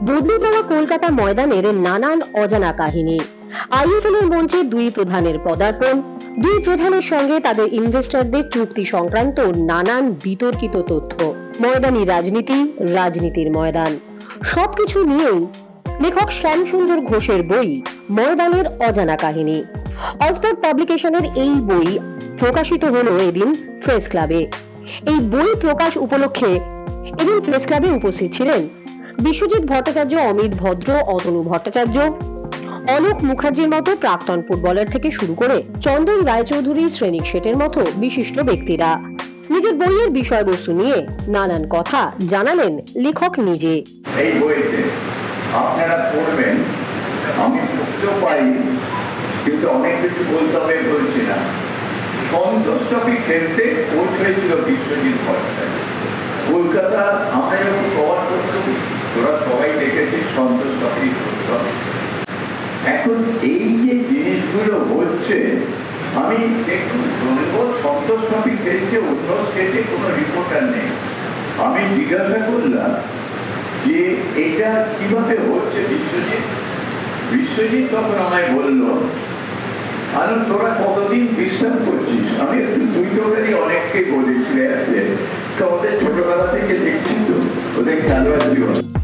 বদলে যাওয়া কলকাতা ময়দানের নানান অজানা কাহিনী। আইএসএলের মঞ্চে দুই প্রধানের পদার্পণ, দুই প্রধানের সঙ্গে তাদের ইনভেস্টরদের চুক্তি সংক্রান্ত নানান বিতর্কিত তথ্য। ময়দানি রাজনীতি, রাজনীতির ময়দান। সবকিছু নিয়েই লেখক শ্যামসুন্দর ঘোষের বই ময়দানের অজানা কাহিনী। অক্সফোর্ড পাবলিকেশনের এই বই প্রকাশিত হলো এদিন প্রেস ক্লাবে। এই বই প্রকাশ উপলক্ষে এদিন প্রেস ক্লাবে উপস্থিত ছিলেন বিশ্বজিৎ ভট্টাচার্য, অমিত ভদ্র, অতনু ভট্টাচার্য, অলোক মুখার্জির মতো প্রাক্তন ফুটবলার থেকে শুরু করে চন্দন রায়চৌধুরী শ্রেণিক শেঠের মতো বিশিষ্ট ব্যক্তিরা। নিজের বইয়ের বিষয়বস্তু নিয়ে নানান কথা জানালেন লেখক নিজে। এই বইতে আপনারা পড়বেন, আমি কিন্তু অনেক কিছু বলতে হবে বলছি না। সন্তোষ ট্রফি খেলতে কোচ হয়েছিল বিশ্বজিৎ ভট্টাচার্য। কলকাতা আমরা যখন কভার করতাম তোরা সবাই দেখেছিস সন্তোষ ট্রফি ট্রফি এখন এই যে জিনিসগুলো হচ্ছে, আমি দেখুন ধন্যবাদ সন্তোষ ট্রফি খেলছে অন্য স্টেটে কোনো রিপোর্টার নেই। আমি জিজ্ঞাসা করলাম যে এটা কীভাবে হচ্ছে বিশ্বজিৎ? বিশ্বজিৎ তখন আমায় বলল আর তোরা কতদিন বিশ্রাম করছিস? আমি একটু দুই টোকারি অনেককে বলেছি, আছে। তো ওদের ছোটবেলা থেকে দেখছি তো, ওদের খেলোয়াড় জীবন।